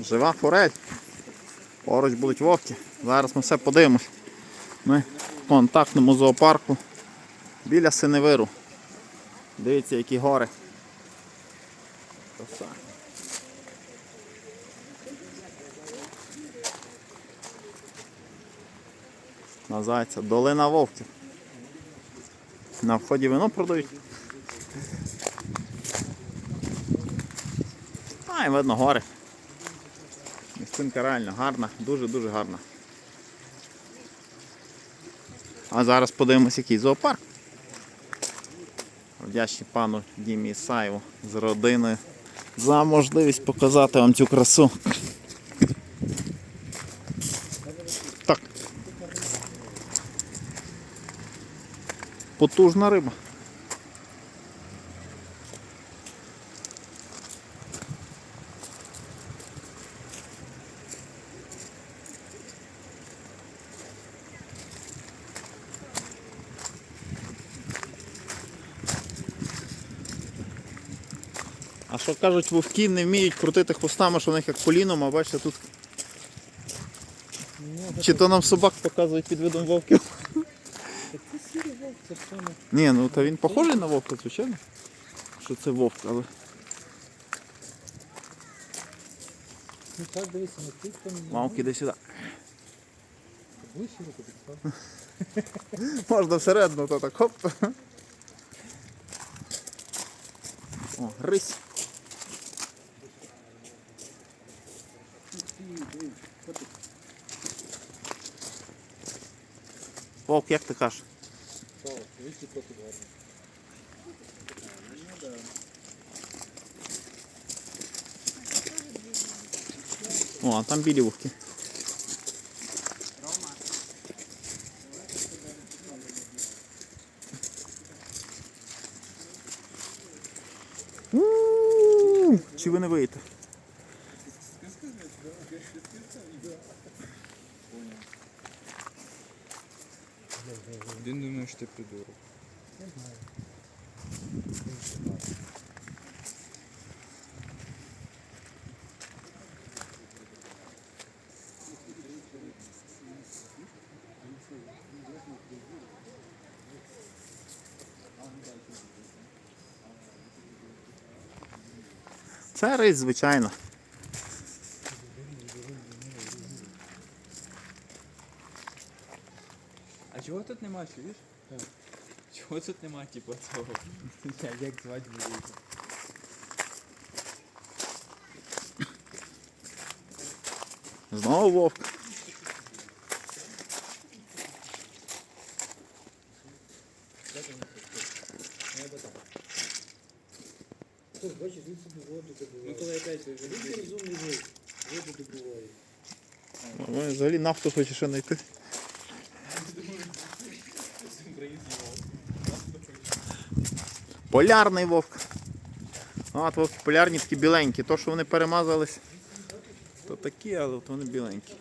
Жива форель. Поруч будуть вовки. Зараз ми все подивимось. Ми в контактному зоопарку біля Синевиру. Дивіться, які гори. Краса. Називається Долина Вовків. На вході вино продають. А, і видно гори. Місцинка реально гарна, дуже-дуже гарна. А зараз подивимось, який зоопарк. Вдячні пану Дімі Ісаєву з родиною за можливість показати вам цю красу. Потужна риба. А що кажуть, вовки не вміють крутити хвостами, що в них як коліном, а бачите тут. Чи то нам собак показують під видом вовків? Це. Ні, ну та він похожий на вовка, звичайно. Що це вовк, але. Ну так, дивися, не тут там. Мамки, іди сюди. Ближче руку підстав. Можна всередину, то так хоп. О, рись. Вовк, як ти кажеш? Слава, вийшли трохи гарно. О, а там. У, Чи ви не вийдете? Ти придурок. Це рись, звичайно. А чого тут нема, чуєш? Чого тут нема, типу, цього? Як- Як звати буде? Знову вовк. Бачиш, він собі воду добуває. Ну опять Він розумний вовк, воду добуває. Взагалі нафту хоче ще знайти. Полярний вовк. Ну, От вовки полярні такі біленькі. То, що вони перемазались, то такі, але от вони біленькі.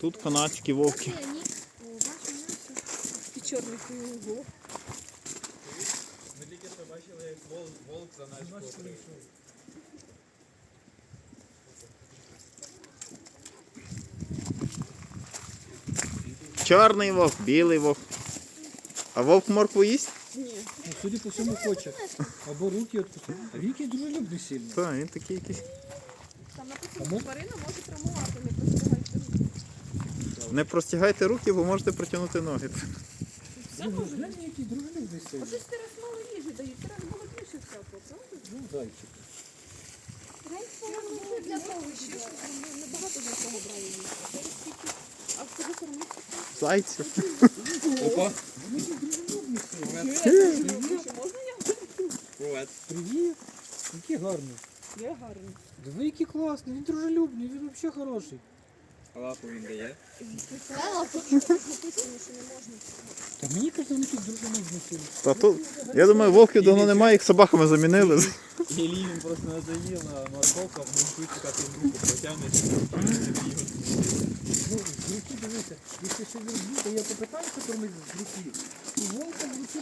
Тут канадські вовки. І чорний кругу. Ми тільки що бачили, як волк, волк за наш покрив. Чорний вовк, білий вовк. А вовк моркву їсть? Ні. Ну, судя по всьому хоче. Або руки відпустити. А він який дружелюбний сильно. Так, він такий якийсь. Там А написано, мов- тварина може травмувати, Не простягайте. Руки, бо можете протягнути ноги. Все Він може. глянь, який дружелюбний сильно. Оце ж ти раз мало їжі дають, ти раз було більше всякого, правда? Ну, зайчик. Раз для того, що для брали. Зараз скільки, а в тебе кормиться? Зайців. Опа. Можна я? Привет. Привіт. Який гарний. Я гарний. Диви, який класний, він дружелюбний, він взагалі хороший. Лапу він дає? Що не. Та мені кажуть, вони тут дружелюбні сильні. Та тут, я думаю, вовків давно немає, їх собаками замінили. Ілі він просто надоїв на морковках, він чуть як він руку потягне. Ну, з руки дивися, якщо ще верблюд, то я попитаюся кормити з руки. І волка в руці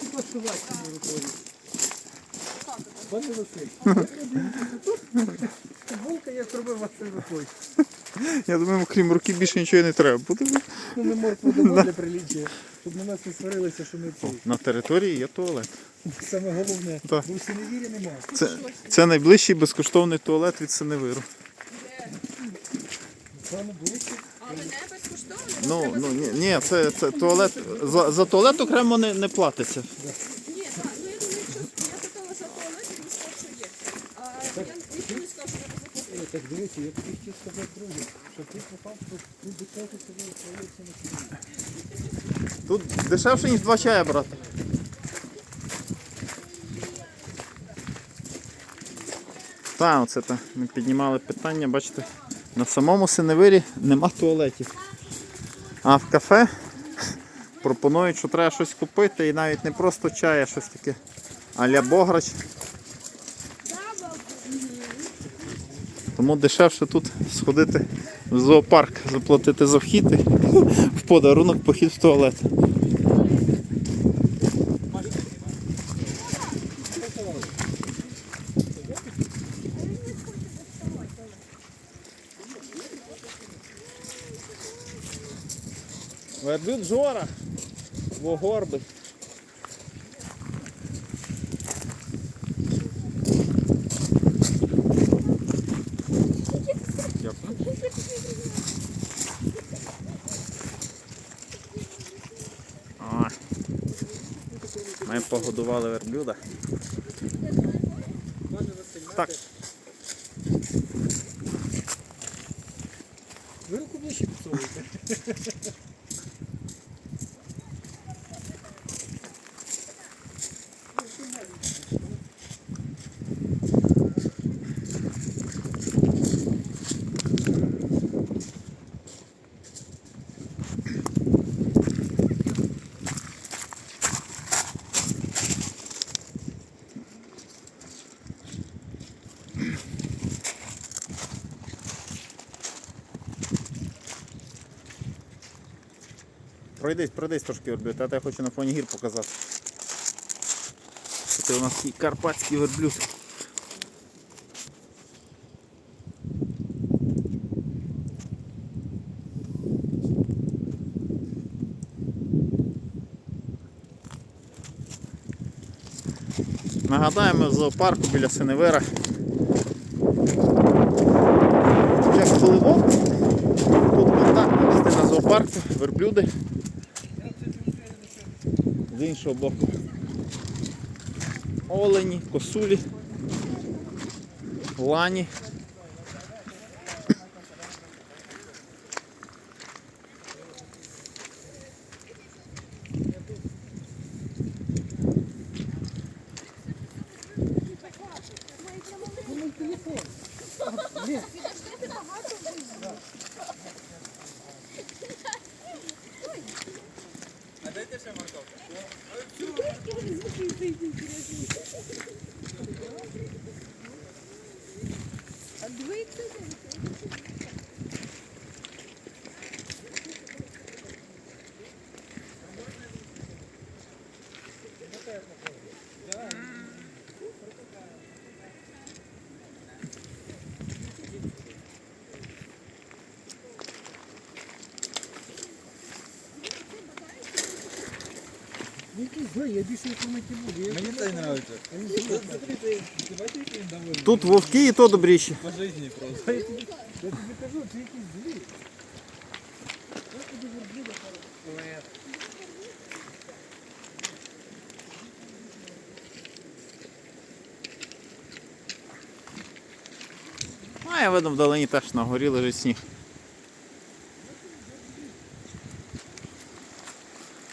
хіба що вашою рукою. Пане Василь, волка я кормив вашою рукою. Я думаю, крім руки більше нічого не треба буде. Ну, не моркву дамо для приліччя, щоб на нас не сварилися, що ми цей. На території є туалет. Саме головне, Так. бо в синевірі немає. Це, це найближчий безкоштовний туалет від Синевиру. Саме ближче. Але не безкоштовно. Ну, ну ні, ні це, це туалет. За, за туалет окремо не, не платиться. Ні, так, ну я думаю, що я питала за туалет, і він сказав, що є. А я не сказав, що треба заплатити. Е, Так дивіться, я хотів сказати друге, що ти попав тут до того себе на собі. Тут дешевше, ніж два чая брати. Так, оце та, ми піднімали питання, бачите, на самому Синевирі нема туалетів. А в кафе пропонують, що треба щось купити і навіть не просто чай, а щось таке а-ля Бограч. Тому дешевше тут сходити в зоопарк, заплатити за вхід і в подарунок похід в туалет. Верблюд Жора, вогорби. Погодували верблюда. Так, Ви руку ближче підсовуєте. Пройдись, пройдись трошки верблюд, я хочу на фоні гір показати. Це у нас такий карпатський верблюд. Нагадаємо, в зоопарку біля вовк, тут контактна частина зоопарку, верблюди. Іншого боку. Олені, косулі, лані. Ну який злий, я більше їх буду. Мені це подобається. Тут вовки і то добріші. По житті просто. Я тобі кажу, це якийсь злий. А я видно вдалині теж на горі лежить сніг.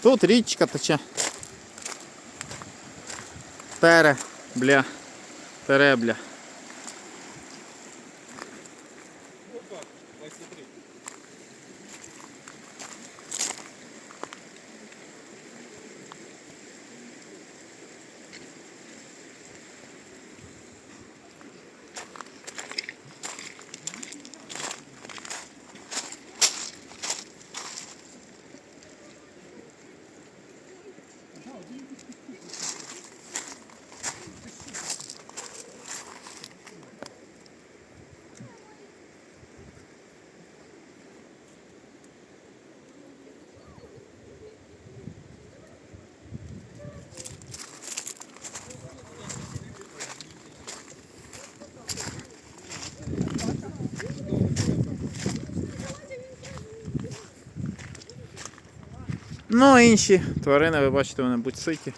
Тут річка тече. Тере, бля. Теребля. Ну, а інші тварини, ви бачите, вони будь ситі.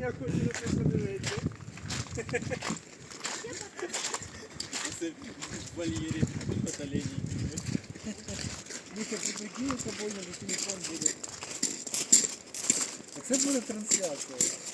Я хочу на це телефон буде. А це буде трансляція.